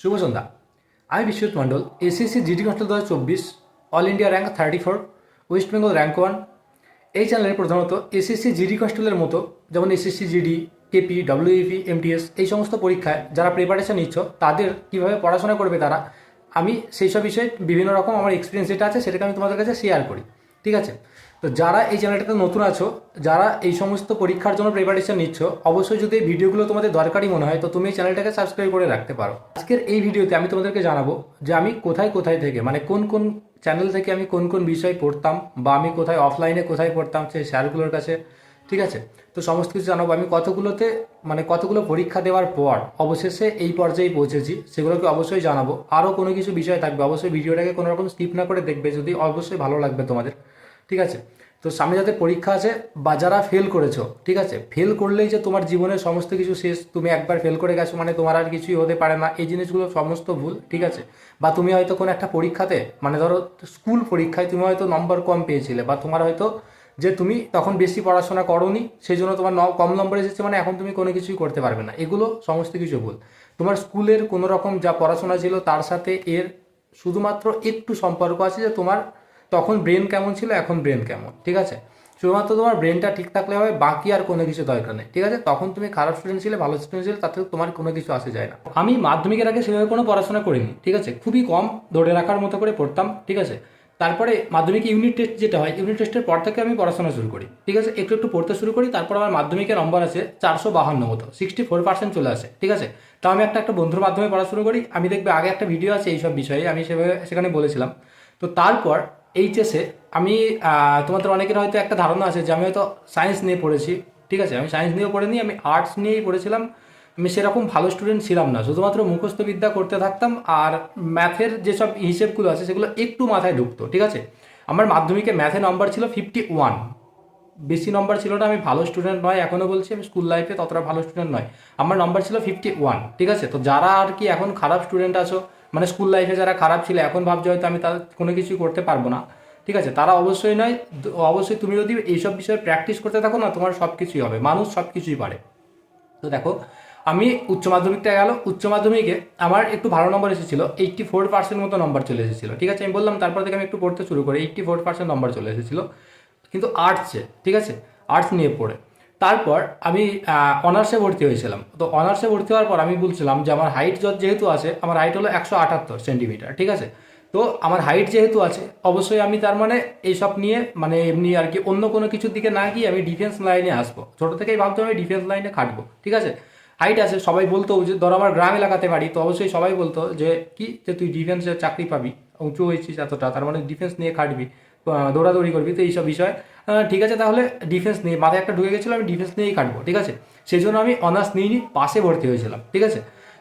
শুভ সন্ধ্যা আমি Biswajit Mondal SSC GD constable দু হাজার চব্বিশ all India rank thirty four West Bengal rank one এই চ্যানেলে প্রধানত এসএসসি জিডি কনস্টেবলের মতো, যেমন SSC GD KP WBP MTS এই সমস্ত পরীক্ষায় যারা প্রিপারেশন নিচ্ছ, তাদের কীভাবে পড়াশোনা করবে তারা, আমি সেই সব বিষয়ে বিভিন্ন রকম আমার এক্সপিরিয়েন্স যেটা আছে, সেটাকে আমি তোমাদের কাছে শেয়ার করি। ঠিক আছে? তো যারা এই চ্যানেলটাতে নতুন আছো, যারা এই সমস্ত পরীক্ষার জন্য প্রিপারেশন নিচ্ছ, অবশ্যই যদি এই ভিডিওগুলো তোমাদের দরকারি মনে হয়, তো তুমি এই চ্যানেলটাকে সাবস্ক্রাইব করে রাখতে পারো। আজকের এই ভিডিওতে আমি তোমাদেরকে জানাব যে আমি কোথায় কোথায় থেকে মানে কোন কোন চ্যানেল থেকে আমি কোন কোন বিষয় পড়তাম, বা আমি কোথায় অফলাইনে কোথায় পড়তাম, সেই স্যারগুলোর কাছে, ঠিক আছে? তো সমস্ত কিছু জানাব। আমি কতগুলোতে মানে কতগুলো পরীক্ষা দেওয়ার পর অবশেষে এই পর্যায়ে পৌঁছেছি, সেগুলোকে অবশ্যই জানাব। আরও কোনো কিছু বিষয় থাকবে, অবশ্যই ভিডিওটাকে কোনো রকম স্কিপ না করে দেখবে, যদি অবশ্যই ভালো লাগবে তোমাদের, ঠিক আছে? তো সামনে যাতে পরীক্ষা আছে বা যারা ফেল করেছ, ঠিক আছে? ফেল করলেই যে তোমার জীবনের সমস্ত কিছু শেষ, তুমি একবার ফেল করে গেছো মানে তোমার আর কিছুই হতে পারে না। এই জিনিসগুলো সমস্ত ভুল, ঠিক আছে? বা তুমি হয়তো কোনো একটা পরীক্ষাতে মানে ধরো স্কুল পরীক্ষায় তুমি হয়তো নম্বর কম পেয়েছিলে বা তোমার হয়তো যে তুমি তখন বেশি পড়াশোনা করোনি সেই জন্য তোমার কম নম্বর এসেছে মানে এখন তুমি কোনো কিছুই করতে পারবে না। এগুলো সমস্ত কিছু ভুল। তোমার স্কুলের কোনো রকম যা পড়াশোনা ছিল তার সাথে এর শুধুমাত্র একটু সম্পর্ক আছে যে তোমার তখন ব্রেন কেমন ছিল, এখন ব্রেন কেমন, ঠিক আছে? শুধুমাত্র তোমার ব্রেনটা ঠিক থাকলে হবে, বাকি আর কোনো কিছু দরকার নেই, ঠিক আছে? তখন তুমি খারাপ স্টুডেন্ট ছিলে, ভালো স্টুডেন্ট ছিলে, তাতে তোমার কোনো কিছু আসে যায় না। আমি মাধ্যমিকের আগে সেভাবে কোনো পড়াশোনা করিনি, ঠিক আছে? খুবই কম, ধরে রাখার মতো করে পড়তাম, ঠিক আছে? তারপরে মাধ্যমিক ইউনিট টেস্ট যেটা হয় ইউনিট টেস্টের পর থেকে আমি পড়াশোনা শুরু করি, ঠিক আছে? একটু একটু পড়তে শুরু করি, তারপর আমার মাধ্যমিকের নম্বর আছে চারশো বাহান্ন মতো সিক্সটি ফোর পার্সেন্ট চলে আসে, ঠিক আছে? তো আমি একটা একটা বন্ধুর মাধ্যমে পড়া শুরু করি, আমি দেখবে আগে একটা ভিডিও আছে এইসব বিষয়ে, আমি সেভাবে, সেখানে বলেছিলাম। তো তারপর এইচএসে আমি তোমাদের অনেকের হয়তো একটা ধারণা আছে যে আমি হয়তো সায়েন্স নিয়ে পড়েছি, ঠিক আছে? আমি সায়েন্স নিয়েও পড়িনি, আমি আর্টস নিয়েই পড়েছিলাম। আমি সেরকম ভালো স্টুডেন্ট ছিলাম না, শুধুমাত্র মুখস্থবিদ্যা করতে থাকতাম আর ম্যাথের যেসব হিসেবগুলো আছে সেগুলো একটু মাথায় ঢুকতো, ঠিক আছে? আমার মাধ্যমিকে ম্যাথে নম্বর ছিল ফিফটি ওয়ান বেশি নম্বর ছিল না, আমি ভালো স্টুডেন্ট নয় এখনও বলছি, আমি স্কুল লাইফে ততটা ভালো স্টুডেন্ট নয়। আমার নম্বর ছিল ফিফটি ওয়ান ঠিক আছে? তো যারা আর কি এখন খারাপ স্টুডেন্ট আছো মানে স্কুল লাইফে যারা খারাপ ছিল, এখন ভাবছে হয়তো আমি তাদের কোনো কিছুই করতে পারব না। ঠিক আছে? তারা অবশ্যই নয়, অবশ্যই তুমি যদি এইসব বিষয়ে প্র্যাকটিস করতে থাকো না, তোমার সব কিছুই হবে, মানুষ সব কিছুই পারে। তো দেখো, আমি উচ্চ মাধ্যমিকটা গেল, উচ্চ মাধ্যমিকে আমার একটু ভালো নম্বর এসেছিল এইটটি ফোর পার্সেন্ট মতো নম্বর চলে এসেছিল। ঠিক আছে? আমি বললাম, তারপর থেকে আমি একটু পড়তে শুরু করি এইটটি ফোর পার্সেন্ট নম্বর চলে এসেছিল। কিন্তু আর্টসে ঠিক আছে? আর্টস নিয়ে পড়ে। তারপর আমি অনার্সে ভর্তি হয়েছিলাম। তো অনার্সে ভর্তি হওয়ার পর আমি বলছিলাম যে আমার হাইট যত যেহেতু আছে, আমার হাইট হলো একশো আটাত্তর সেন্টিমিটার ঠিক আছে? তো আমার হাইট যেহেতু আছে, অবশ্যই আমি তার মানে এইসব নিয়ে মানে এমনি আর কি অন্য কোনো কিছুর দিকে না গিয়ে আমি ডিফেন্স লাইনে আসব। ছোটো থেকেই ভাবতাম আমি ডিফেন্স লাইনে খাটবো, ঠিক আছে? হাইট আছে, সবাই বলতো যে ধরো আমার গ্রাম এলাকাতে বাড়ি, তো অবশ্যই সবাই বলতো যে কি, যে তুই ডিফেন্সের চাকরি পাবি, উঁচু হয়েছিস এতটা, তার মানে ডিফেন্স নিয়ে খাটবি। দৌড়াদৌড়ি করবি, তো এইসব বিষয়। ঠিক আছে, তাহলে ডিফেন্স নিয়ে, মাথায় একটা ঢুকে গেছিল, আমি ডিফেন্স নিয়েই কাটবো, ঠিক আছে? সেই জন্য আমি অনার্স নিইনি পাশে ভর্তি হয়েছিলাম, ঠিক আছে?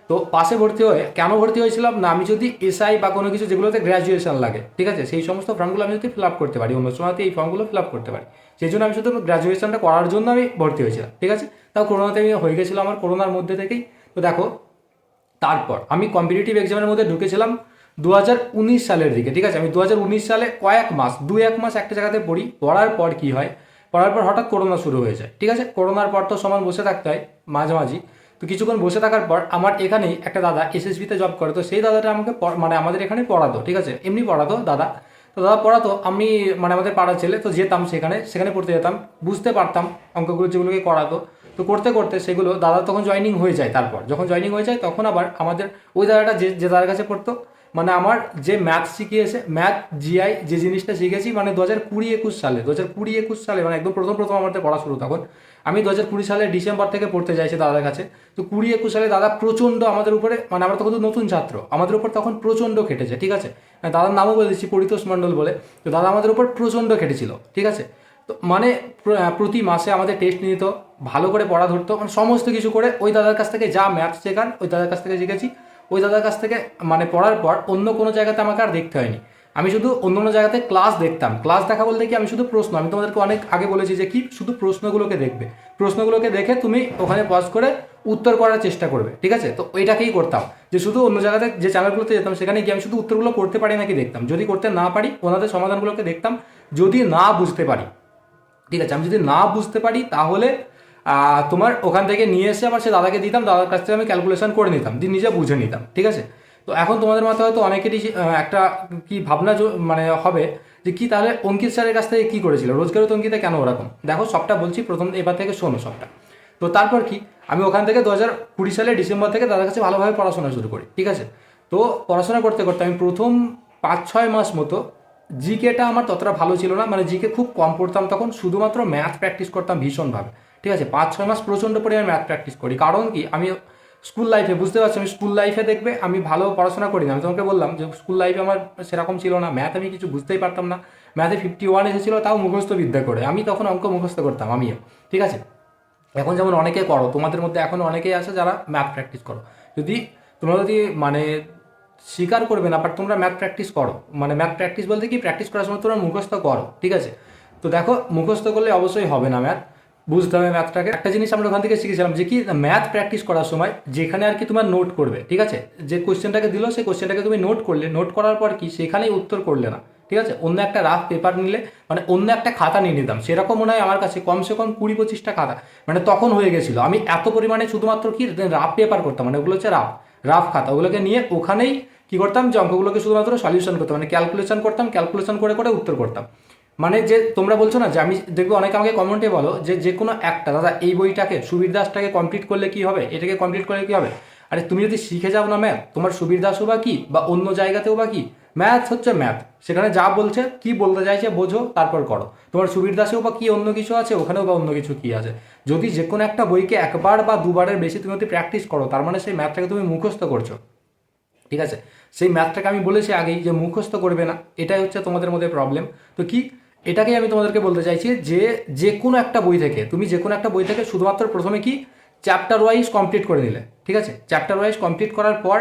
তো পাশে ভর্তি হয়ে কেন ভর্তি হয়েছিলাম? না, আমি যদি এসআই বা কোনো কিছু যেগুলোতে গ্র্যাজুয়েশন লাগে, ঠিক আছে? সেই সমস্ত ফর্মগুলো আমি যদি ফিল আপ করতে পারি, অন্য সময়তে এই ফর্মগুলো ফিল আপ করতে পারি। সেই জন্য আমি শুধু গ্র্যাজুয়েশনটা করার জন্য আমি ভর্তি হয়েছিলাম, ঠিক আছে? তাও করোনাতে আমি হয়ে গেছিল আমার করোনার মধ্যে থেকেই। তো দেখো, তারপর আমি কম্পিটিটিভ এক্সামের মধ্যে ঢুকেছিলাম দু হাজার উনিশ সালের দিকে, ঠিক আছে? আমি দু হাজার উনিশ সালে কয়েক মাস দু এক মাস একটা জায়গাতে পড়ি, পড়ার পর কি হয়? পড়ার পর হঠাৎ করোনা শুরু হয়ে যায়, ঠিক আছে? করোনার পর তো সমান বসে থাকতে হয়, মাঝামাঝি। তো কিছুক্ষণ বসে থাকার পর আমার এখানেই একটা দাদা এসএসবিতে জব করে, তো সেই দাদাটা আমাকে মানে আমাদের এখানে পড়াতো, ঠিক আছে? এমনি পড়াতো দাদা। তো দাদা পড়াতো, আমি মানে আমাদের পাড়ার ছেলে, তো যেতাম সেখানে সেখানে পড়তে যেতাম, বুঝতে পারতাম অঙ্কগুলো যেগুলোকে করাতো। তো করতে করতে সেগুলো, দাদা তখন জয়নিং হয়ে যায় তারপর। যখন জয়নিং হয়ে যায়, তখন আবার আমাদের, ওই দাদাটা যে যে দাদার কাছে পড়তো মানে আমার যে ম্যাথ শিখিয়েছে ম্যাথ জিআই যে জিনিসটা শিখেছি মানে দু হাজার কুড়ি একুশ সালে দু হাজার কুড়ি একুশ সালে মানে একদম প্রথম প্রথম আমাদের পড়া শুরু তখন। আমি দু হাজার কুড়ি সালে ডিসেম্বর থেকে পড়তে যাইছি দাদার কাছে। তো কুড়ি একুশ সালে দাদা প্রচণ্ড আমাদের উপরে মানে আমরা তখন নতুন ছাত্র, আমাদের উপর তখন প্রচণ্ড খেটেছে, ঠিক আছে? মানে দাদার নামও বলে দিচ্ছি, পরিতোষ মণ্ডল বলে। তো দাদা আমাদের উপর প্রচণ্ড খেটেছিল, ঠিক আছে? তো মানে প্রতি মাসে আমাদের টেস্ট নিত, ভালো করে পড়া ধরতো মানে সমস্ত কিছু করে ওই দাদার কাছ থেকে যা ম্যাথ শেখান, ওই দাদার কাছ থেকে শিখেছি। ওই দাদার কাছ থেকে মানে পড়ার পর অন্য কোনো জায়গাতে আমাকে আর দেখতে হয়নি। আমি শুধু অন্য অন্য জায়গাতে ক্লাস দেখতাম। ক্লাস দেখা বলতে কি আমি শুধু প্রশ্ন, আমি তোমাদেরকে অনেক আগে বলেছি যে কি শুধু প্রশ্নগুলোকে দেখবে। প্রশ্নগুলোকে দেখে তুমি ওখানে পজ করে উত্তর করার চেষ্টা করবে, ঠিক আছে? তো এটাকেই করতাম। যে শুধু অন্য জায়গাতে, যে চ্যানেলগুলোতে যেতাম, সেখানে গিয়ে আমি শুধু উত্তরগুলো করতে পারি নাকি দেখতাম। যদি করতে না পারি, ওনাদের সমাধানগুলোকে দেখতাম। যদি না বুঝতে পারি, ঠিক আছে? আমি যদি না বুঝতে পারি, তাহলে তোমার ওখান থেকে নিয়ে এসে আবার সে দাদাকে দিতাম, দাদার কাছ থেকে আমি ক্যালকুলেশন করে নিতাম, দিয়ে নিজে বুঝে নিতাম, ঠিক আছে? তো এখন তোমাদের মাথায় হয়তো অনেকেরই একটা কি ভাবনা মানে হবে যে কি তাহলে অঙ্কিত স্যারের কাছ থেকে কি করেছিল? রোজগারত অঙ্কিতে কেন ওরকম? দেখো, সবটা বলছি, প্রথম, এবার থেকে শোনো সবটা। তো তারপর কি? আমি ওখান থেকে দু হাজার কুড়ি সালে ডিসেম্বর থেকে দাদার কাছে ভালোভাবে পড়াশোনা শুরু করি, ঠিক আছে? তো পড়াশোনা করতে করতে আমি প্রথম পাঁচ, ছয় মাস মতো জিকেটা আমার ততটা ভালো ছিল না মানে জিকে খুব কম পড়তাম তখন, শুধুমাত্র ম্যাথ প্র্যাকটিস করতাম ভীষণভাবে। ঠিক আছে? পাঁচ, ছয় মাস প্রচণ্ড পরিমাণে ম্যাথ প্র্যাকটিস করি। কারণ কি? আমি স্কুল লাইফে বুঝতে পারছি? আমি স্কুল লাইফে দেখবে, আমি ভালো পড়াশোনা করি না আমি তোমাকে বললাম যে স্কুল লাইফে আমার সেরকম ছিল না। ম্যাথ আমি কিছু বুঝতেই পারতাম না। ম্যাথে ফিফটি ওয়ান এসেছিল, তাও মুখস্থ বিদ্যা করে। আমি তখন অঙ্ক মুখস্থ করতাম, আমিও। ঠিক আছে? এখন যেমন অনেকে করো, তোমাদের মধ্যে এখন অনেকেই আছে যারা ম্যাথ প্র্যাকটিস করো। যদি তোমরা যদি মানে স্বীকার করবে না বাট তোমরা ম্যাথ প্র্যাকটিস করো। মানে ম্যাথ প্র্যাকটিস বলতে কি? প্র্যাকটিস করার সময় তোমরা মুখস্থ করো। ঠিক আছে? তো দেখো, মুখস্থ করলে অবশ্যই হবে না ম্যাথ বুঝতে হবে ম্যাথটাকে একটা জিনিস আমরা ওখান থেকে শিখেছিলাম যে কি ম্যাথ প্র্যাকটিস করার সময় যেখানে আর কি তোমার নোট করবে, ঠিক আছে? যে কোয়েশ্চেনটাকে দিল, সেই কোয়েশ্চেনটাকে তুমি নোট করলে নোট করার পর কি, সেখানেই উত্তর করলে না, ঠিক আছে? অন্য একটা রাফ পেপার নিলে মানে অন্য একটা খাতা নিয়ে নিতাম। সেরকম মনে হয় আমার কাছে, কমসে কম কুড়ি পঁচিশটা খাতা মানে তখন হয়ে গেছিল। আমি এত পরিমাণে শুধুমাত্র কি রাফ পেপার করতাম মানে ওগুলো হচ্ছে রাফ রাফ খাতা। ওগুলোকে নিয়ে ওখানেই কি করতাম, যে অঙ্কগুলোকে শুধুমাত্র সলিউশন করতাম মানে ক্যালকুলেশন করতাম ক্যালকুলেশন করে করে উত্তর করতাম। মানে যে তোমরা বলছো না যে আমি দেখবে অনেকে আমাকে কমেন্টে বলো যে যে কোনো একটা, দাদা এই বইটাকে, সুবীর দাসটাকে কমপ্লিট করলে কি হবে? এটাকে কমপ্লিট করলে কি হবে? আরে তুমি যদি শিখে যাও না ম্যাথ তোমার সুবীর দাসও বা কি? বা অন্য জায়গাতেও বা কি? ম্যাথ হচ্ছে ম্যাথ সেখানে যা বলছে, কি বলতে চাইছে বোঝো, তারপর করো। তোমার সুবীর দাসেও বা কি অন্য কিছু আছে? ওখানেও বা অন্য কিছু কি আছে? যদি যে কোনো একটা বইকে একবার বা দুবারের বেশি তুমি যদি প্র্যাকটিস করো, তার মানে সেই ম্যাথটাকে তুমি মুখস্থ করছ। ঠিক আছে? সেই ম্যাথটাকে আমি বলেছি আগেই যে মুখস্থ করবে না। এটাই হচ্ছে তোমাদের মধ্যে প্রবলেম তো কি? এটাকেই আমি তোমাদেরকে বলতে চাইছি যে যে কোনো একটা বই থেকে, তুমি যে কোনো একটা বই থেকে শুধুমাত্র প্রথমে কি চ্যাপ্টার ওয়াইজ কমপ্লিট করে নিলে, ঠিক আছে? চ্যাপ্টার ওয়াইজ কমপ্লিট করার পর,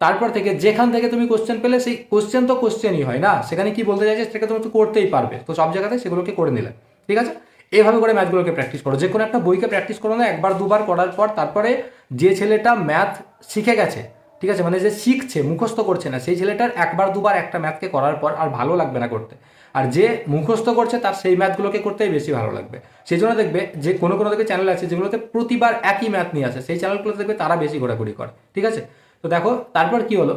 তারপর থেকে যেখান থেকে তুমি কোশ্চেন পেলে, সেই কোশ্চেন তো কোশ্চেনই হয় না। সেখানে কি বলতে চাইছে সেটাকে তুমি তো করতেই পারবে। তো সব জায়গাতে সেগুলোকে করে নিলে, ঠিক আছে? এভাবে করে ম্যাথগুলোকে প্র্যাকটিস করো। যে কোনো একটা বইকে প্র্যাকটিস করো না, একবার দুবার করার পর, তারপরে যে ছেলেটা ম্যাথ শিখে গেছে, ঠিক আছে? মানে যে শিখছে, মুখস্থ করছে না, সেই ছেলেটার একবার দুবার একটা ম্যাথকে করার পর আর ভালো লাগবে না করতে। আর যে মুখস্থ করছে তার সেই ম্যাথগুলোকে করতেই বেশি ভালো লাগবে। সেই জন্য দেখবে যে কোনো কোনো দেখবে চ্যানেল আছে যেগুলোতে প্রতিবার একই ম্যাথ নিয়ে আসে, সেই চ্যানেলগুলোতে দেখবে তারা বেশি ঘোরাঘুরি করে, ঠিক আছে? তো দেখো, তারপর কি হলো?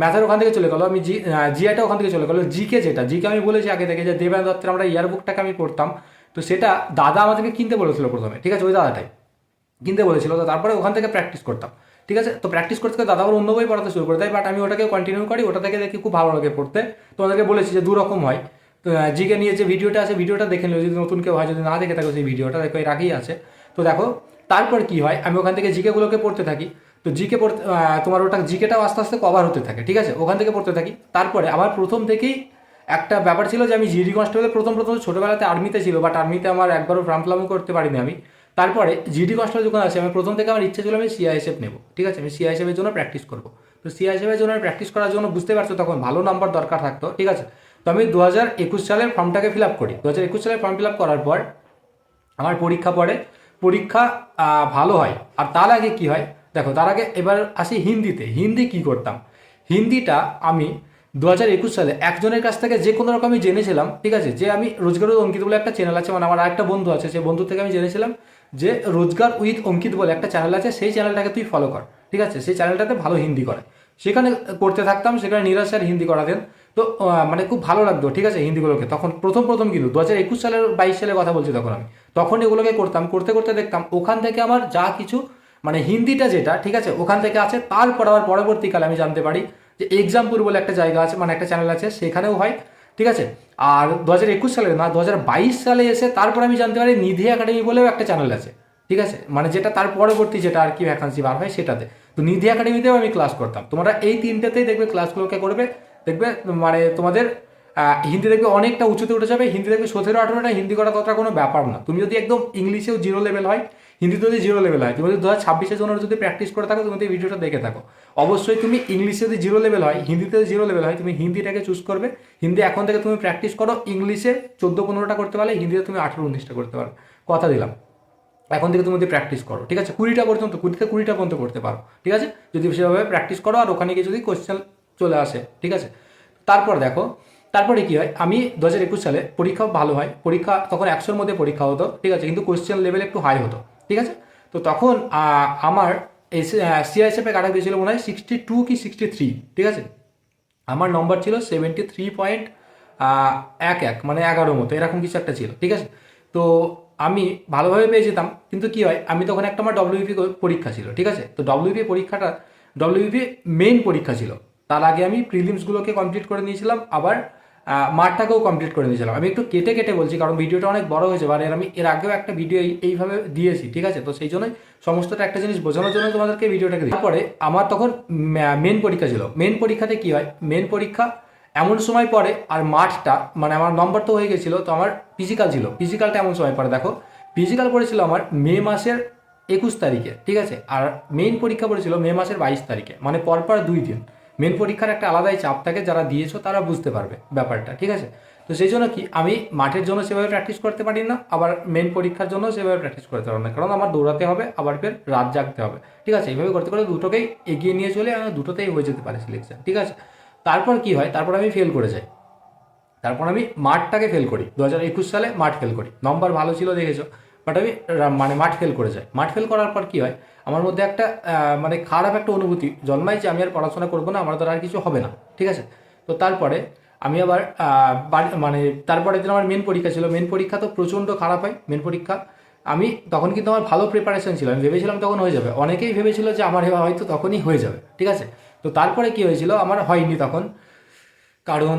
ম্যাথের ওখান থেকে চলে গেলো, আমি জি জিআইটা ওখান থেকে চলে গেলো। জিকে যেটা জিকে আমি বলেছি আগে থেকে যে দেবেন দত্তের আমরা ইয়ারবুকটাকে আমি পড়তাম। তো সেটা দাদা আমাদেরকে কিনতে বলেছিল প্রথমে, ঠিক আছে? ওই দাদাটাই কিনতে বলেছিল। তো তারপরে ওখান থেকে প্র্যাকটিস করতাম, ঠিক আছে? তো প্র্যাকটিস করতে করতে দাদা আবার অন্য বই পড়াতে শুরু করে দেয় বাট আমি ওটাকে কন্টিনিউ করি, ওটা থেকে দেখি খুব ভালো লাগে পড়তে। তোমাদেরকে বলেছি যে দু রকম হয়। তো জিকে নিয়ে যে ভিডিওটা আছে, ভিডিওটা দেখে নিও। যদি নতুন কেউ হয়, যদি না দেখে থাকো, সেই ভিডিওটা দেখো, এর আগেই আছে। তো দেখো, তারপর কি হয়, আমি ওখান থেকে জিকেগুলোকে পড়তে থাকি। তো জিকে পড়তে তোমার ওটা জিকেটাও আস্তে আস্তে কভার হতে থাকে, ঠিক আছে? ওখান থেকে পড়তে থাকি। তারপরে আমার প্রথম থেকেই একটা ব্যাপার ছিল যে, আমি জিডি কনস্টেবলে প্রথম প্রথম ছোটোবেলাতে আর্মিতে ছিল বাট আর্মিতে আমার একবারও ফ্রাম ফ্লামও করতে পারিনি আমি। তারপরে জিডি কনস্টেবল যখন আসে, আমি প্রথম থেকে আমার ইচ্ছে ছিল আমি সিআইএসএফ নেব, ঠিক আছে? আমি সিআইএসএফের জন্য প্র্যাকটিস করব। তো সিআইএসএফের জন্য প্র্যাকটিস করার জন্য বুঝতে পারছ তখন ভালো নাম্বার দরকার থাকতো, ঠিক আছে? তো আমি দু হাজার একুশ সালের ফর্মটাকে ফিল আপ করি। দু হাজার একুশ সালের ফর্ম ফিল আপ করার পর আমার পরীক্ষা পড়ে। পরীক্ষা ভালো হয়। আর তার আগে কি হয়? দেখো, তার আগে এবার আসি হিন্দিতে। হিন্দি কি করতাম? হিন্দিটা আমি দু হাজার একুশ সালে একজনের কাছ থেকে যে কোনো রকম আমি জেনেছিলাম, ঠিক আছে? যে আমি রোজগার উইথ অঙ্কিত বলে একটা চ্যানেল আছে মানে আমার আরেকটা বন্ধু আছে সেই বন্ধু থেকে আমি জেনেছিলাম যে রোজগার উইথ অঙ্কিত বলে একটা চ্যানেল আছে, সেই চ্যানেলটাকে তুই ফলো কর, ঠিক আছে? সেই চ্যানেলটাতে ভালো হিন্দি করে। সেখানে করতে থাকতাম, সেখানে নিরাজ স্যার হিন্দি করাতেন। তো মানে খুব ভালো লাগতো, ঠিক আছে, হিন্দিগুলোকে। তখন প্রথম প্রথম কিন্তু, দু হাজার একুশ সালের, বাইশ সালের কথা বলছি তখন আমি। তখন এগুলোকে করতাম, করতে করতে দেখতাম, ওখান থেকে আমার যা কিছু মানে হিন্দিটা যেটা, ঠিক আছে, ওখান থেকে আছে, তারপর আবার পরবর্তীকালে আমি জানতে পারি যে এক্সামপুর বলে একটা জায়গা আছে মানে একটা চ্যানেল আছে, সেখানেও হয়, ঠিক আছে। আর দু হাজার একুশ সালে না, দু হাজার বাইশ সালে এসে তারপর আমি জানতে পারি নিধি একাডেমি বলেও একটা চ্যানেল আছে, ঠিক আছে। মানে যেটা তার পরবর্তী যেটা আর কি ভ্যাকান্সি বার হয় সেটাতে। তো নিধি একাডেমিতেও আমি ক্লাস করতাম। তোমরা এই তিনটেতেই দেখবে ক্লাসগুলোকে করবে। দেখবে মানে তোমাদের হিন্দি দেখবে অনেকটা উঁচুতে উঠে যাবে, হিন্দি দেখবে সতেরো, আঠেরোটা, হিন্দি করা ততটা কোনো ব্যাপার না। তুমি যদি একদম ইংলিশেও জিরো লেভেল হয়, হিন্দিতে যদি জিরো লেভেল হয়, তুমি যদি দু হাজার ছাব্বিশের জন্য যদি প্র্যাকটিস করে থাকো, তুমি এই ভিডিওটা দেখে থাকো। অবশ্যই তুমি ইংলিশে যদি জিরো লেভেল হয়, হিন্দিতে যদি জিরো লেভেল হয়, তুমি হিন্দিটাকে চুজ করবে। হিন্দি এখন থেকে তুমি প্র্যাকটিস করো, ইংলিশে চোদ্দ, পনেরোটা করতে পারলে, হিন্দিতে তুমি আঠেরো, উনিশটা করতে পারো। কথা দিলাম। এখন থেকে তুমি যদি প্র্যাকটিস করো, ঠিক আছে? কুড়িটা পর্যন্ত, কুড়ি থেকে কুড়িটা পর্যন্ত করতে পারো, ঠিক আছে? যদি সেভাবে প্র্যাকটিস করো, আর ওখানে গিয়ে যদি কোশ্চেন চলে আসে, ঠিক আছে? তারপর দেখো, তারপরে কি হয়? আমি দু হাজার একুশ সালে পরীক্ষা ভালো হয়। পরীক্ষা তখন একশোর মধ্যে পরীক্ষা হতো, ঠিক আছে? কিন্তু কোশ্চেন লেভেল একটু হাই হতো, ঠিক আছে? তো তখন আমার সিআইএসএফে কাটা গিয়েছিল মনে হয় সিক্সটি টু কি সিক্সটি থ্রি ঠিক আছে? আমার নম্বর ছিল সেভেন্টি থ্রি পয়েন্ট এক এক মানে এগারো মতো, এরকম কিছু একটা ছিল, ঠিক আছে? তো আমি ভালোভাবে পেয়ে যেতাম, কিন্তু কি হয়? আমি তখন একটা আমার ডব্লিউপি পরীক্ষা ছিল, ঠিক আছে? তো ডব্লিউপি পরীক্ষাটা ডব্লিউপি মেইন পরীক্ষা ছিল। তার আগে আমি প্রিলিমসগুলোকে কমপ্লিট করে নিয়েছিলাম, আবার মাঠটাকেও কমপ্লিট করে নিয়েছিলাম। আমি একটু কেটে কেটে বলছি, কারণ ভিডিওটা অনেক বড় হয়েছে মানে আমি, এর আগেও একটা ভিডিও এইভাবে দিয়েছি, ঠিক আছে? তো সেই জন্যই সমস্তটা একটা জিনিস বোঝানোর জন্য তোমাদেরকে ভিডিওটাকে। তারপরে আমার তখন মেন পরীক্ষা ছিল। মেন পরীক্ষাতে কি হয়? মেন পরীক্ষা এমন সময় পরে আর মাঠটা মানে আমার নম্বর তো হয়ে গেছিল, তো আমার ফিজিক্যাল ছিল। ফিজিক্যালটা এমন সময় পরে দেখো। ফিজিক্যাল পড়েছিল আমার মে মাসের একুশ তারিখে, ঠিক আছে? আর মেইন পরীক্ষা পড়েছিল মে মাসের বাইশ তারিখে মানে পরপর দুই দিন। মেন পরীক্ষার একটা আলাদাই চাপ থাকে, যারা দিয়েছ তারা বুঝতে পারবে ব্যাপারটা, ঠিক আছে? তো সেই জন্য কি, আমি মাঠের জন্য সেভাবে প্র্যাকটিস করতে পারি না, আবার মেন পরীক্ষার জন্য সেভাবে প্র্যাকটিস করতে পারব না, কারণ আমার দৌড়াতে হবে, আবার ফের রাত জাগতে হবে, ঠিক আছে? এইভাবে করতে করতে দুটোকেই এগিয়ে নিয়ে চলে আমি দুটোতেই হয়ে যেতে পারে সিলেকশন ঠিক আছে? তারপর কি হয়, তারপর আমি ফেল করে যাই। তারপর আমি মাঠটাকে ফেল করি, দু হাজার একুশ সালে মাঠ ফেল করি। নম্বর ভালো ছিল, দেখেছ? বাট আমি মানে মাঠ ফেল করে যাই। মাঠ ফেল করার পর কি হয় আমার মধ্যে একটা মানে খারাপ একটা অনুভূতি জন্মায় যে আমি আর পড়াশোনা করব না, আমার দ্বারা আর কিছু হবে না, ঠিক আছে? তো তারপরে আমি আবার মানে তারপরে দিন আমার মেন পরীক্ষা ছিল। মেন পরীক্ষা তো প্রচণ্ড খারাপ হয় মেন পরীক্ষা। আমি তখন কিন্তু আমার ভালো প্রিপারেশন ছিল, আমি ভেবেছিলাম তখন হয়ে যাবে। অনেকেই ভেবেছিল যে আমার হয়তো তখনই হয়ে যাবে, ঠিক আছে? তো তারপরে কি হয়েছিল, আমার হয়নি তখন। কারণ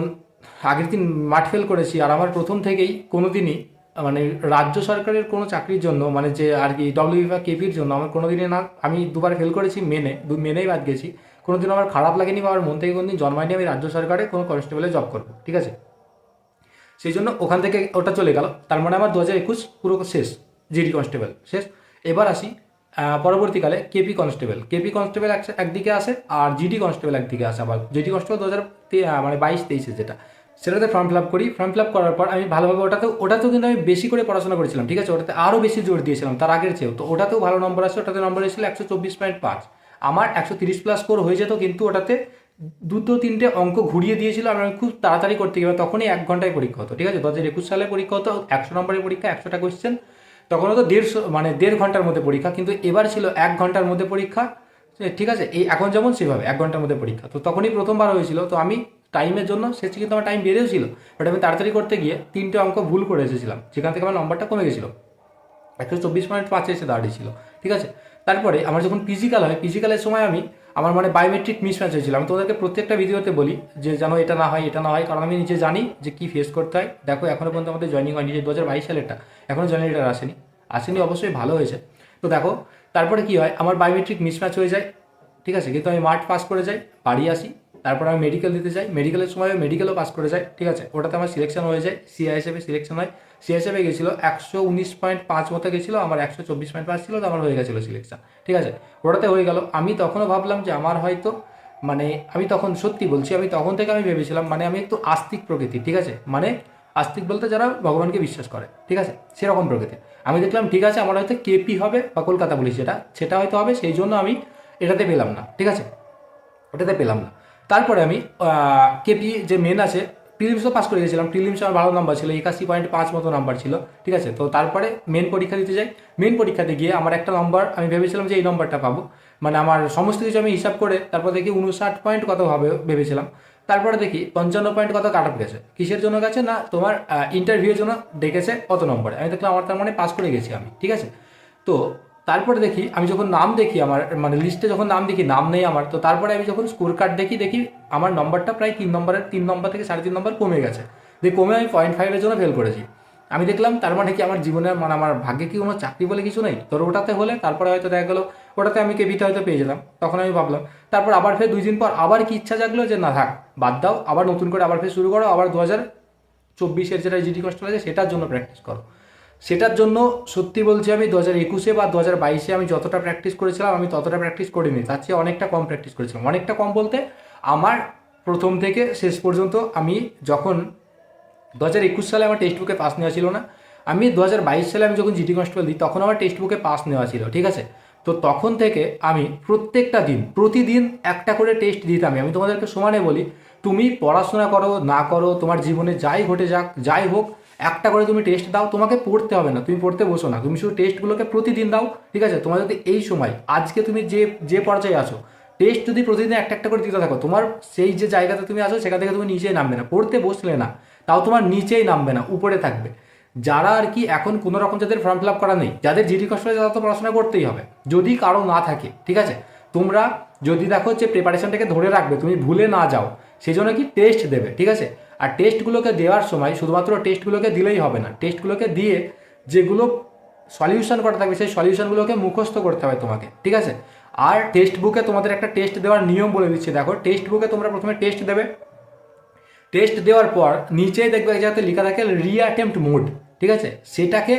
আগের দিন মাঠ ফেল করেছি, আর আমার প্রথম থেকেই কোনো দিনই মানে রাজ্য সরকারের কোনো চাকরির জন্য মানে যে আর কি ডব্লিউ বা কেপির জন্য আমার কোনো দিনই না, আমি দুবার ফেল করেছি মেনে, দু, মেনেই বাদ গেছি। কোনো দিন আমার খারাপ লাগেনি বা আমার মন থেকে কোনো দিন জন্মায়নি, আমি রাজ্য সরকারে কোনো কনস্টেবলে জব করব, ঠিক আছে? সেই জন্য ওখান থেকে ওটা চলে গেল। তার মানে আমার দু হাজার একুশ পুরো শেষ জিডি কনস্টেবল শেষ। এবার আসি পরবর্তীকালে কেপি কনস্টেবল কেপি কনস্টেবল এক- একদিকে আসে আর জিডি কনস্টেবল একদিকে আসে আবার। জিডি কনস্টেবল দু হাজার মানে বাইশ তেইশে যেটা। সেটাতে ফর্ম ফিল আপ করি। ফর্ম ফিল আপ করার পর আমি ভালোভাবে ওটাতেও ওটাতেও কিন্তু আমি বেশি করে পড়াশোনা করেছিলাম, ঠিক আছে? ওটাতে আরও বেশি জোর দিয়েছিলাম তার আগের চেয়েও। তো ওটাতেও ভালো নম্বর আসে, ওটাতে নম্বর এসেছিল একশো চব্বিশ পয়েন্ট পাঁচ। আমার একশো তিরিশ প্লাস স্কোর হয়ে যেত কিন্তু ওটাতে দুটো তিনটে অঙ্ক ঘুরিয়ে দিয়েছিল আমি খুব তাড়াতাড়ি করতে গেলাম তখনই এক ঘন্টায় পরীক্ষা হতো, ঠিক আছে? দু হাজার একুশ সালে পরীক্ষা হতো, একশো নম্বরের পরীক্ষা, একশোটা কোয়েশ্চেন তখন হতো দেড়শো মানে দেড় ঘণ্টার মধ্যে পরীক্ষা, কিন্তু এবার ছিল এক ঘণ্টার মধ্যে পরীক্ষা, ঠিক আছে? এই এখন যেমন সেভাবে, এক ঘণ্টার মধ্যে পরীক্ষা। তো তখনই প্রথমবার হয়েছিল, তো আমি টাইমের জন্য শেষে কিন্তু আমার টাইম বেড়েও ছিল। বাট আমি তাড়াতাড়ি করতে গিয়ে তিনটে অঙ্ক ভুল করে এসেছিলাম। যেখান থেকে আমার নম্বরটা কমে গেছিল। একশো চব্বিশ পয়েন্ট পাঁচে এসে দাঁড়িয়েছিল। ঠিক আছে? তারপরে আমার যখন ফিজিক্যাল হয় ফিজিক্যালের সময় আমি আমার মানে বায়োমেট্রিক মিসম্যাচ হয়েছিল। আমি তোমাদেরকে প্রত্যেকটা ভিডিওতে বলি যে যেন এটা না হয়, এটা না হয়। কারণ আমি নিজে জানি যে কী ফেস করতে হয়। দেখো এখনও পর্যন্ত আমাদের জয়নিং হয়নি যে দু হাজার বাইশ সালেরটা। এখনও জয়নিং আসেনি। আসেনি অবশ্যই, ভালো হয়েছে। তো দেখো, তারপরে কি হয়? আমার বায়োমেট্রিক মিসম্যাচ হয়ে যায়। ঠিক আছে? কিন্তু আমি মার্ট পাস করে যাই, বাড়ি আসি। তারপর আমি মেডিকেল দিতে যাই। মেডিকেলের সময় মেডিকেলও পাস করে যাই, ঠিক আছে? ওটাতে আমার সিলেকশন হয়ে যায় সিআইএসএফে সিলেকশন হয়। সিআইএসএফে গেছিল, একশো উনিশ পয়েন্ট পাঁচ মতো গেছিল, আমার একশো চব্বিশ পয়েন্ট পাঁচ ছিল, তো আমার হয়ে গেছিল সিলেকশন ঠিক আছে? ওটাতে হয়ে গেল। আমি তখনও ভাবলাম যে আমার হয়তো মানে আমি তখন সত্যি বলছি, আমি তখন থেকে আমি ভেবেছিলাম মানে আমি একটু আস্তিক প্রকৃতি ঠিক আছে? মানে আস্তিক বলতে যারা ভগবানকে বিশ্বাস করে, ঠিক আছে? সেরকম প্রকৃতি আমি দেখলাম, ঠিক আছে, আমার হয়তো কেপি হবে বা কলকাতা পুলিশ যেটা, সেটা হয়তো হবে, সেই জন্য আমি এটাতে পেলাম না, ঠিক আছে? ওটাতে পেলাম না। তারপরে আমি কেপি যে মেন আছে প্রিলিমসও পাস করে গেছিলাম। প্রিলিমস আমার ভালো নাম্বার ছিল, একাশি পয়েন্ট পাঁচ মতো নাম্বার ছিল, ঠিক আছে? তো তারপরে মেন পরীক্ষা দিতে যাই। মেন পরীক্ষাতে গিয়ে আমার একটা নম্বর আমি ভেবেছিলাম যে এই নম্বরটা পাবো। মানে আমার সমস্ত কিছু আমি হিসাব করে, তারপর দেখি উনষাট পয়েন্ট কত হবে ভেবেছিলাম। তারপরে দেখি পঞ্চান্ন পয়েন্ট কত কাট অফ গেছে। কিসের জন্য গেছে না তোমার ইন্টারভিউয়ের জন্য ডেকেছে কত নম্বরে আমি দেখলাম আমার তার মানে পাস করে গেছি আমি, ঠিক আছে? তো তারপরে দেখি, আমি যখন নাম দেখি আমার মানে লিস্টে যখন নাম দেখি, নাম নেই আমার, তো তারপরে আমি যখন স্কোর কার্ড দেখি দেখি আমার নম্বরটা প্রায় তিন নম্বরের তিন নম্বর থেকে সাড়ে তিন নম্বর কমে গেছে। দিয়ে কমে আমি পয়েন্ট ফাইভের জন্য ফেল করেছি। আমি দেখলাম, তার মানে কি আমার জীবনে মানে আমার ভাগ্যে কি কোনো চাকরি বলে কিছু নেই? তোর ওটাতে হলে, তারপরে হয়তো দেখা গেলো, ওটাতে আমি কেবিতে হয়তো পেয়ে যেতাম তখন আমি ভাবলাম, তারপর আবার ফের দুই দিন পর আবার কি ইচ্ছা জাগলো যে না থাক, বাদ দাও, আবার নতুন করে আবার ফের শুরু করো, আবার দু হাজার চব্বিশের যেটা জিডি কনস্টেবল আছে সেটার জন্য প্র্যাকটিস করো। সেটার জন্য সত্যি বলছি আমি দু হাজার একুশে বা দু হাজার বাইশে আমি যতটা প্র্যাকটিস করেছিলাম, আমি ততটা প্র্যাকটিস করিনি। তার চেয়ে অনেকটা কম প্র্যাকটিস করেছিলাম। অনেকটা কম বলতে আমার প্রথম থেকে শেষ পর্যন্ত আমি যখন দু হাজার একুশ সালে আমার টেক্সট বুকে পাস নেওয়া ছিল না, আমি দু হাজার বাইশ সালে আমি যখন জিডি কনস্টেবল দিই, তখন আমার টেক্সট বুকে পাস নেওয়া ছিল, ঠিক আছে? তো তখন থেকে আমি প্রত্যেকটা দিন, প্রতিদিন একটা করে টেস্ট দিতাম আমি তোমাদেরকে সমানে বলি, তুমি পড়াশোনা করো, না করো, তোমার জীবনে যাই ঘটে যাক, যাই হোক একটা করে তুমি টেস্ট দাও, তোমাকে পড়তে হবে না, তুমি পড়তে বসো না। তুমি শুধু টেস্টগুলোকে প্রতিদিন দাও, ঠিক আছে? তোমার যদি এই সময়, আজকে তুমি যে যে পর্যায়ে আছো টেস্ট যদি প্রতিদিন একটা একটা করে দিতে থাকো, তোমার সেই যে জায়গাতে তুমি আছো, সেখান থেকে তুমি নিচেই নামবে না। পড়তে বসলে না, তাও তোমার নিচেই নামবে না, উপরে থাকবে। যারা আর কি এখন কোনো রকম যাদের ফর্ম ফিল আপ করা নেই, যাদের জিডি কষ্ট তারা তো পড়াশোনা করতেই হবে, যদি কারও না থাকে, ঠিক আছে? তোমরা যদি দেখো যে প্রিপারেশনটাকে ধরে রাখবে, তুমি ভুলে না যাও সেই জন্য কি টেস্ট দেবে, ঠিক আছে? আর টেস্টগুলোকে দেওয়ার সময় শুধুমাত্র টেস্টগুলোকে দিলেই হবে না টেস্টগুলোকে দিয়ে যেগুলো সলিউশন করা থাকবে, সেই সলিউশনগুলোকে মুখস্থ করতে হবে তোমাকে, ঠিক আছে? আর টেক্সট বুকে তোমাদের একটা টেস্ট দেওয়ার নিয়ম বলে দিচ্ছি, দেখো টেক্সট বুকে তোমরা প্রথমে টেস্ট দেবে। টেস্ট দেওয়ার পর নিচেই দেখবে জায়গাতে লেখা থাকে রিঅ্যাটেম্পট মোড ঠিক আছে? সেটাকে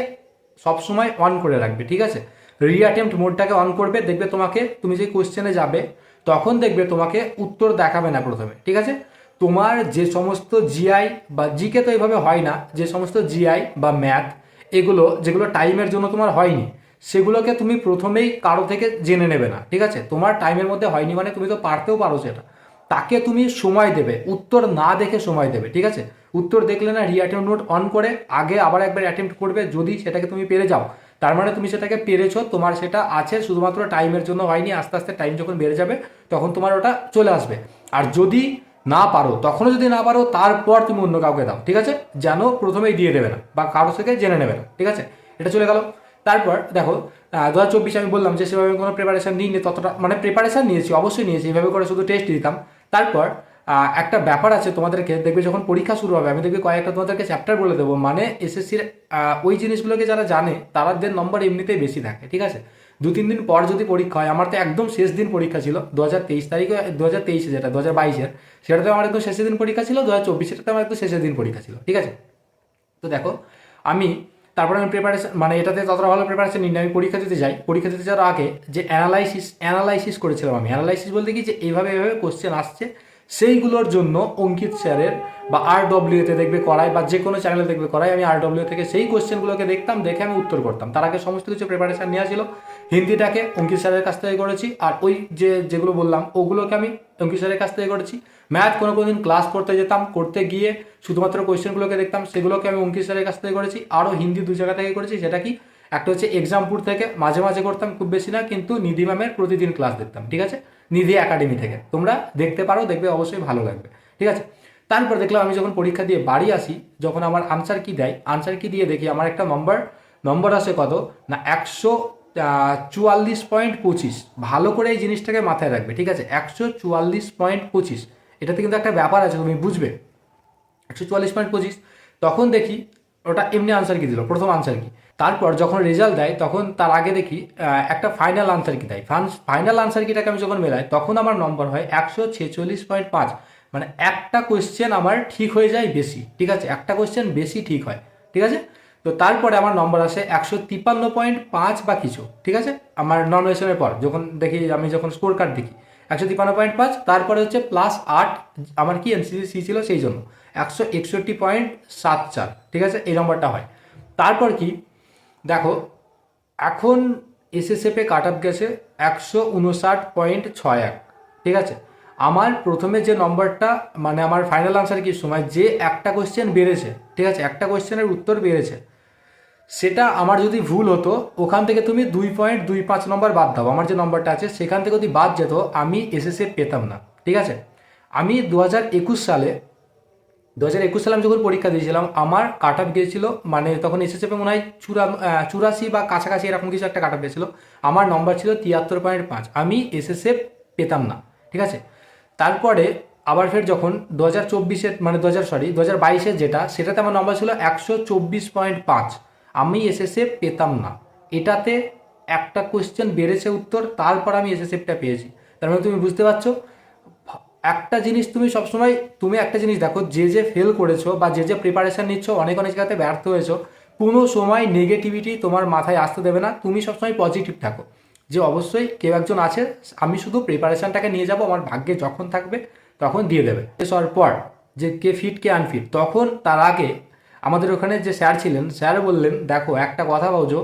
সবসময় অন করে রাখবে, ঠিক আছে? রিঅ্যাটেম্পট মোডটাকে অন করবে, দেখবে তোমাকে, তুমি যে কোশ্চেনে যাবে, তখন দেখবে তোমাকে উত্তর দেখাবে না প্রথমে, ঠিক আছে? তোমার যে সমস্ত জিআই বা জিকে তো এইভাবে হয় না, যে সমস্ত জিআই বা ম্যাথ এগুলো, যেগুলো টাইমের জন্য তোমার হয়নি, সেগুলোকে তুমি প্রথমেই কারও থেকে জেনে নেবে না, ঠিক আছে? তোমার টাইমের মধ্যে হয়নি মানে তুমি তো পারতেও পারো সেটা। তাকে তুমি সময় দেবে, উত্তর না দেখে সময় দেবে, ঠিক আছে? উত্তর দেখলে না রিঅ্যাটেম্প নোট অন করে আগে আবার একবার অ্যাটেম্প্ট করবে, যদি সেটাকে তুমি পেরে যাও। তার মানে তুমি সেটাকে পেরেছ, তোমার সেটা আছে, শুধুমাত্র টাইমের জন্য হয়নি, আস্তে আস্তে টাইম যখন বেড়ে যাবে, তখন তোমার ওটা চলে আসবে। আর যদি না পারো, তখনও যদি না পারো, তারপর তুমি অন্য কাউকে দাও, ঠিক আছে? যেন প্রথমেই দিয়ে দেবে না, বা কারও থেকে জেনে নেবে না, ঠিক আছে? এটা চলে গেল। তারপর দেখো দু হাজার চব্বিশে আমি বললাম যে সেভাবে কোনো প্রিপারেশন নিইনি, ততটা মানে প্রিপারেশান নিয়েছি, অবশ্যই নিয়েছি এইভাবে করে শুধু টেস্ট দিতাম। তারপর একটা ব্যাপার আছে তোমাদেরকে, দেখবে যখন পরীক্ষা শুরু হবে, আমি দেখবে কয়েকটা তোমাদেরকে চ্যাপ্টার বলে দেবো মানে এসএসসির ওই জিনিসগুলোকে যারা জানে, তাদের নম্বর এমনিতেই বেশি থাকে, ঠিক আছে? দু তিন দিন পর যদি পরীক্ষা হয়, আমার তো একদম শেষ দিন পরীক্ষা ছিল দু হাজার তেইশ তারিখে দু হাজার তেইশে যেটা দু হাজার বাইশের সেটাতে আমার একদম শেষের দিন পরীক্ষা ছিল দু হাজার চব্বিশেরটাতে আমার একদম শেষের দিন পরীক্ষা ছিল, ঠিক আছে? তো দেখো, আমি, তারপরে আমি প্রিপারেশন মানে এটাতে ততটা ভালো প্রিপারেশন নিই আমি পরীক্ষা দিতে যাই, পরীক্ষা দিতে যাওয়ার আগে যে অ্যানালাইসিস অ্যানালাইসিস করেছিলাম আমি অ্যানালাইসিস বলতে কি যে এইভাবে এইভাবে কোশ্চেন আসছে, সেইগুলোর জন্য অঙ্কিত স্যারের বা আর ডব্লিউতে দেখবে করাই বা যে কোনো চ্যানেলে দেখবে করাই, আমি আর ডব্লিউ থেকে সেই কোশ্চেনগুলোকে দেখতাম, দেখে আমি উত্তর করতাম। তার আগে সমস্ত কিছু প্রিপারেশান নেওয়া ছিল হিন্দিটাকে অঙ্কিত স্যারের কাছ থেকে করেছি, আর ওই যে, যেগুলো বললাম, ওগুলোকে আমি অঙ্কিত স্যারের কাছ থেকে করেছি। ম্যাথ কোনো কোনো দিন ক্লাস করতে যেতাম, করতে গিয়ে শুধুমাত্র কোয়েশ্চেনগুলোকে দেখতাম, সেগুলোকে আমি অঙ্কিত স্যারের কাছ থেকে করেছি। আরও হিন্দি দু জায়গা থেকে করেছি, সেটা কি? একটা হচ্ছে এক্সামপুর থেকে, মাঝে মাঝে করতাম খুব বেশি না, কিন্তু নিধি ম্যামের প্রতিদিন ক্লাস দেখতাম, ঠিক আছে? নিধি একাডেমি থেকে। তোমরা দেখতে পারো, দেখবে অবশ্যই ভালো লাগবে, ঠিক আছে? তারপর দেখলাম আমি যখন পরীক্ষা দিয়ে বাড়ি আসি, যখন আমার আনসার কি দেয় আনসার কি দিয়ে দেখি, আমার একটা নম্বর নম্বর আসে কত? না, একশো চুয়াল্লিশ পয়েন্ট পঁচিশ। ভালো করে এই জিনিসটাকে মাথায় রাখবে, ঠিক আছে? একশো চুয়াল্লিশ পয়েন্ট পঁচিশ। এটাতে কিন্তু একটা ব্যাপার আছে, তুমি বুঝবে। একশো চুয়াল্লিশ পয়েন্ট পঁচিশ, তখন দেখি ওটা এমনি আনসার কি দিল? প্রথম আনসার কি? তারপর যখন রেজাল্ট দেয়, তখন তার আগে দেখি একটা ফাইনাল আনসার কি দেয়? ফাইনাল আনসার কিটাকে আমি যখন মেলাই তখন আমার নম্বর হয় একশো ছেচল্লিশ পয়েন্ট পাঁচ। মানে একটা কোয়েশ্চেন আমার ঠিক হয়ে যায় বেশি, ঠিক আছে? একটা কোয়েশ্চেন বেশি ঠিক হয়, ঠিক আছে? তো তারপরে আমার নম্বর আসে একশো তিপ্পান্ন পয়েন্ট পাঁচ বা কিছু, ঠিক আছে? আমার নমিনেশনের পর, যখন দেখি, আমি যখন স্কোর কার্ড দেখি, একশো তিপ্পান্ন পয়েন্ট পাঁচ, তারপরে হচ্ছে প্লাস আট, আমার কি এনসিসি ছিল সেই জন্য, একশো একষট্টি পয়েন্ট সাত চার, ঠিক আছে? এই নম্বরটা হয়। তারপর কি? দেখো, এখন এসএসএফে কাট আপ গেছে একশো উনষাট পয়েন্ট ছয় এক, ঠিক আছে? আমার প্রথমে যে নম্বরটা মানে আমার ফাইনাল আনসার কি? সময় যে একটা কোয়েশ্চেন বেড়েছে, ঠিক আছে? একটা কোয়েশ্চেনের উত্তর বেড়েছে সেটা আমার যদি ভুল হতো, ওখান থেকে তুমি দুই পয়েন্ট দুই পাঁচ নম্বর বাদ দাও। আমার যে নম্বরটা আছে, সেখান থেকে যদি বাদ যেত, আমি এসএসএফ পেতাম না। ঠিক আছে? আমি দু হাজার একুশ সালে দু হাজার একুশ সালে আমি যখন পরীক্ষা দিয়েছিলাম, আমার কাট আপ গিয়েছিল মানে তখন এসএসএফে মনে হয় চুরা চুরাশি বা কাছাকাছি এরকম কিছু একটা কাট আপ গিয়েছিল। আমার নম্বর ছিল তিয়াত্তর পয়েন্ট পাঁচ। আমি এসএসএফ পেতাম না। ঠিক আছে? তারপরে আবার ফের যখন দু হাজার চব্বিশের মানে দু হাজার সরি দু হাজার বাইশের যেটা, সেটাতে আমার নম্বর ছিল একশো চব্বিশ পয়েন্ট পাঁচ। আমি এসএসএফ পেতাম না। এটাতে একটা কোয়েশ্চেন বেড়েছে উত্তর, তারপর আমি এসএসএফটা পেয়েছি। তার মানে তুমি বুঝতে পারছ? একটা জিনিস তুমি সবসময়, তুমি একটা জিনিস দেখো, যে যে ফেল করেছ বা যে যে প্রিপারেশান নিচ্ছ, অনেক অনেক জায়গাতে ব্যর্থ হয়েছো, কোনো সময় নেগেটিভিটি তোমার মাথায় আসতে দেবে না। তুমি সবসময় পজিটিভ থাকো। যে অবশ্যই কেউ একজন আছে, আমি শুধু প্রিপারেশানটাকে নিয়ে যাব, আমার ভাগ্যে যখন থাকবে তখন দিয়ে দেবে। হওয়ার পর যে কে ফিট কে আনফিট তখন তার আগে আমাদের ওখানে যে স্যার ছিলেন, স্যার বললেন, দেখো, একটা কথা বলছো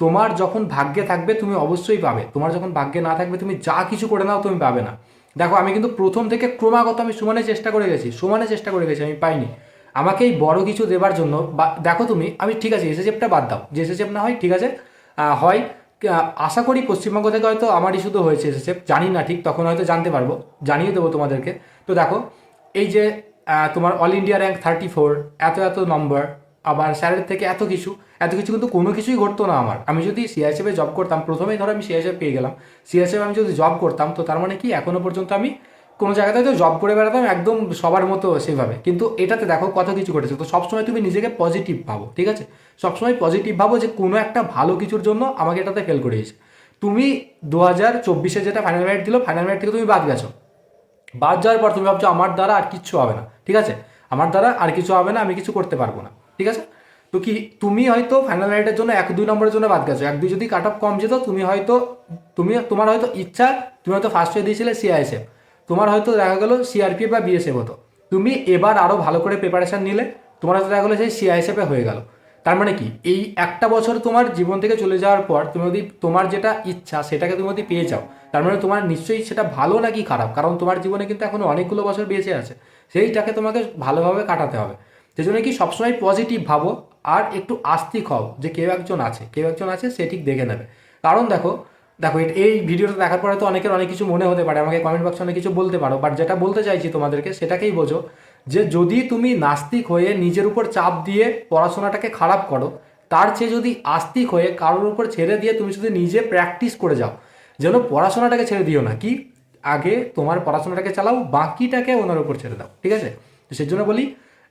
তোমার যখন ভাগ্যে থাকবে, তুমি অবশ্যই পাবে। তোমার যখন ভাগ্যে না থাকবে, তুমি যা কিছু করে নাও, তুমি পাবে না। দেখো, আমি কিন্তু প্রথম থেকে ক্রমাগত আমি সমানে চেষ্টা করে গেছি, সমানে চেষ্টা করে গেছি, আমি পাইনি। আমাকে এই বড় কিছু দেবার জন্য, বা, দেখো তুমি, আমি ঠিক আছে এসএসএফটা বাদ দাও। যে এসএসএফ না হয়, ঠিক আছে হয় আশা করি পশ্চিমবঙ্গ থেকে হয়তো আমারই শুধু হয়েছে এসএসএফ জানি না ঠিক, তখন হয়তো জানতে পারব, জানিয়ে দেবো তোমাদেরকে। তো দেখো, এই যে তোমার all India rank thirty four এত এত নম্বর আবার স্যারের থেকে এত কিছু এত কিছু কিন্তু কোনো কিছুই ঘটতো না আমার। আমি যদি সিআইএসএফে জব করতাম, প্রথমেই ধরো আমি সিআইএসএফ পেয়ে গেলাম। সিআইএসএফ আমি যদি জব করতাম, তো তার মানে কি, এখনও পর্যন্ত আমি কোনো জায়গাতে তো জব করে বেড়াতাম একদম সবার মতো সেভাবে। কিন্তু এটাতে দেখো কত কিছু ঘটেছে। তো সবসময় তুমি নিজেকে পজিটিভ ভাবো, ঠিক আছে? সবসময় পজিটিভ ভাবো যে কোনো একটা ভালো কিছুর জন্য আমাকে এটাতে ফেল করিয়েছে। তুমি দু হাজার চব্বিশে যেটা ফাইনাল ম্যাট দিল ফাইনাল ম্যাট থেকে তুমি বাদ গেছো। বাদ যাওয়ার পর তুমি ভাবছ, আমার দ্বারা আর কিচ্ছু হবে না। ঠিক আছে? আমার দ্বারা আর কিছু হবে না, আমি কিছু করতে পারব না। ঠিক আছে? তো কি তুমি হয়তো ফাইনাল রাইডের জন্য এক দুই নম্বরের জন্য বাদ গেছো। এক দুই যদি কাট অফ কম যেত, তুমি হয়তো, তুমি, তোমার হয়তো ইচ্ছা, তুমি হয়তো ফার্স্ট হয়ে দিয়েছিলে সিআইএসএফ তোমার হয়তো দেখা গেলো সিআরপিএফ বা বিএসএফ হতো। তুমি এবার আরও ভালো করে প্রিপারেশন নিলে, তোমার হয়তো দেখা গেলো সেই সিআইএসএফ হয়ে গেল। তার মানে কি? এই একটা বছর তোমার জীবন থেকে চলে যাওয়ার পর তুমি যদি, তোমার যেটা ইচ্ছা সেটাকে তুমি যদি পেয়ে যাও, তার মানে তোমার নিশ্চয়ই সেটা ভালো নাকি খারাপ? কারণ তোমার জীবনে কিন্তু এখন অনেকগুলো বছর বেঁচে আছে। সেইটাকে তোমাকে ভালোভাবে কাটাতে হবে। সেই জন্য কি সবসময় পজিটিভ ভাবো আর একটু আস্তিক হও যে কেউ একজন আছে। কেউ একজন আছে, সে ঠিক দেখে নেবে। কারণ দেখো দেখো, এই ভিডিওটা দেখার পরে তো অনেকের অনেক কিছু মনে হতে পারে, আমাকে কমেন্ট বক্সে অনেক কিছু বলতে পারো বাট যেটা বলতে চাইছি তোমাদেরকে সেটাকেই বোঝো যে যদি তুমি নাস্তিক হয়ে নিজের উপর চাপ দিয়ে পড়াশোনাটাকে খারাপ করো, তার চেয়ে যদি আস্তিক হয়ে কারোর উপর ছেড়ে দিয়ে তুমি শুধু নিজে প্র্যাকটিস করে যাও, যেন পড়াশোনাটাকে ছেড়ে দিও না। কি? আগে তোমার পড়াশোনাটাকে চালাও, বাকিটাকে ওনার উপর ছেড়ে দাও, ঠিক আছে? তো সেই জন্য বলি,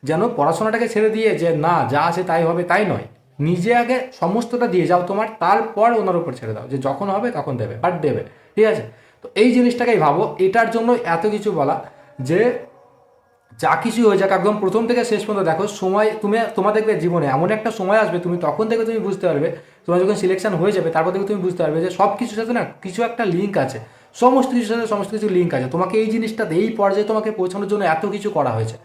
যেন পড়াশোনাটাকে ছেড়ে দিয়ে যে না, যা আছে তাই হবে, তাই নয়। নিজে আগে সমস্তটা দিয়ে যাও তোমার, তারপর ওনার উপর ছেড়ে দাও, যে যখন হবে তখন দেবে বাট দেবে, ঠিক আছে? তো এই জিনিসটাকেই ভাবো, এটার জন্য এত কিছু বলা, যে যা কিছু হয়ে যাক, একদম প্রথম থেকে শেষ পর্যন্ত দেখো, সময় তুমি, তোমার দেখবে জীবনে এমন একটা সময় আসবে, তুমি তখন থেকে তুমি বুঝতে পারবে, তোমার যখন সিলেকশন হয়ে যাবে, তারপর থেকে তুমি বুঝতে পারবে যে সব কিছুর সাথে না কিছু একটা লিঙ্ক আছে। সমস্ত কিছুর সাথে সমস্ত কিছু লিঙ্ক আছে। তোমাকে এই জিনিসটাতে এই পর্যায়ে তোমাকে পৌঁছানোর জন্য এত কিছু করা হয়েছে।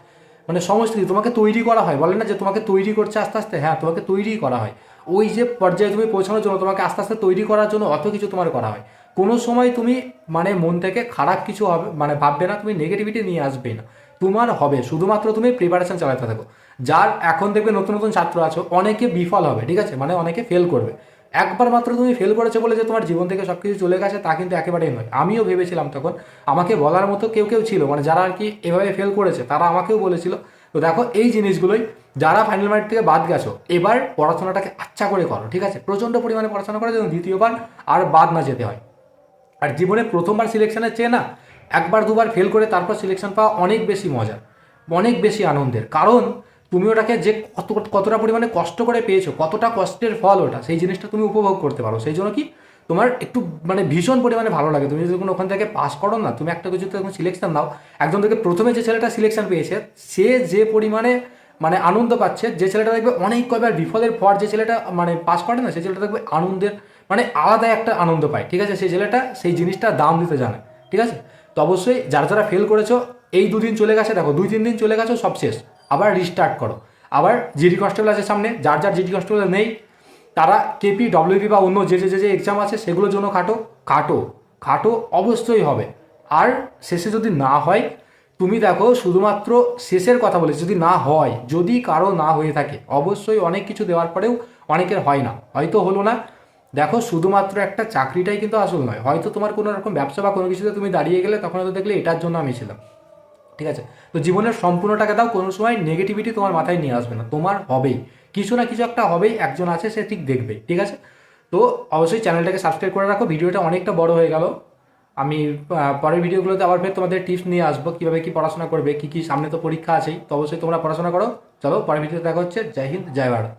মানে সমস্ত কিছু তোমাকে তৈরি করা হয়। বলে না যে তোমাকে তৈরি করছে আস্তে আস্তে? হ্যাঁ তোমাকে তৈরি করা হয়। ওই যে পর্যায়ে তুমি পৌঁছানোর জন্য তোমাকে আস্তে আস্তে তৈরি করার জন্য অত কিছু তোমার করা হয়। কোনো সময় তুমি মানে মন থেকে খারাপ কিছু হবে মানে ভাববে না, তুমি নেগেটিভিটি নিয়ে আসবে না। তোমার হবে। শুধুমাত্র তুমি প্রিপারেশন চালাতে থাকো। যার এখন দেখবে নতুন নতুন ছাত্র আছো, অনেকে বিফল হবে, ঠিক আছে? মানে অনেকে ফেল করবে। একবার মাত্র তুমি ফেল করেছ বলে যে তোমার জীবন থেকে সব কিছু চলে গেছে, তা কিন্তু একেবারেই নয়। আমিও ভেবেছিলাম তখন, আমাকে বলার মতো কেউ কেউ ছিল মানে যারা আর কি এভাবে ফেল করেছে, তারা আমাকেও বলেছিল, তো দেখো এই জিনিসগুলোই যারা ফাইনাল মার্ক থেকে বাদ গেছো, এবার পড়াশোনাটাকে আচ্ছা করে করো, ঠিক আছে? প্রচণ্ড পরিমাণে পড়াশোনা করে যেন দ্বিতীয়বার আর বাদ না যেতে হয়। আর জীবনে প্রথমবার সিলেকশনের চেয়ে না, একবার দুবার ফেল করে তারপর সিলেকশন পাওয়া অনেক বেশি মজার অনেক বেশি আনন্দের। কারণ তুমি ওটাকে যে কত, কতটা পরিমাণে কষ্ট করে পেয়েছ, কতটা কষ্টের ফল ওটা, সেই জিনিসটা তুমি উপভোগ করতে পারো। সেই জন্য কি তোমার একটু মানে ভীষণ পরিমাণে ভালো লাগে। তুমি যদি কোনো ওখান থেকে পাস করো না, তুমি একটা কিছুতে যখন সিলেকশন নাও। একজন থেকে প্রথমে যে ছেলেটা সিলেকশন পেয়েছে, সে যে পরিমাণে মানে আনন্দ পাচ্ছে, যে ছেলেটা দেখবে অনেক কয়বার বিফলের পর যে ছেলেটা মানে পাস করে না সেই ছেলেটা দেখবে আনন্দের মানে আলাদা একটা আনন্দ পায়। ঠিক আছে? সেই ছেলেটা সেই জিনিসটা দাম দিতে জানে। ঠিক আছে? তো অবশ্যই যারা যারা ফেল করেছ, এই দুদিন চলে গেছে, দেখো, দুই, তিন দিন চলে গেছো, সব শেষ। আবার রিস্টার্ট করো। আবার জিডি কনস্টেবল আছে সামনে, যার যার জিডি কনস্টেবল নেই, তারা কেপি ডব্লিউপি বা অন্য যে যে যে এক্সাম আছে, সেগুলোর জন্য খাটো খাটো খাটো অবশ্যই হবে। আর শেষে যদি না হয়, তুমি দেখো শুধুমাত্র শেষের কথা বলেছি, যদি না হয়, যদি কারও না হয়ে থাকে, অবশ্যই অনেক কিছু দেওয়ার পরেও অনেকের হয় না, হয়তো হলো না। দেখো শুধুমাত্র একটা চাকরিটাই কিন্তু আসল নয়, হয়তো তোমার কোনো রকম ব্যবসা বা কোনো কিছুতে তুমি দাঁড়িয়ে গেলে তখন হয়তো দেখলে এটার জন্য আমি ছিলাম। ঠিক আছে? তো জীবনের সম্পূর্ণটাকে দাও, কোনো সময় নেগেটিভিটি তোমার মাথায় নিয়ে আসবে না। তোমার হবেই। কিছু না কিছু একটা হবেই, একজন আছে সে ঠিক দেখবে, ঠিক আছে? তো অবশ্যই চ্যানেলটাকে সাবস্ক্রাইব করে রাখো, ভিডিওটা অনেকটা বড় হয়ে গেল। আমি পরের ভিডিওগুলোতে আবার ফের তোমাদের টিপস নিয়ে আসব, কীভাবে কী পড়াশোনা করবে, কী কী সামনে তো পরীক্ষা আছেই, তো অবশ্যই তোমরা পড়াশোনা করো। চলো, পরের ভিডিওতে দেখা হচ্ছে। জয় হিন্দ, জয় ভারত।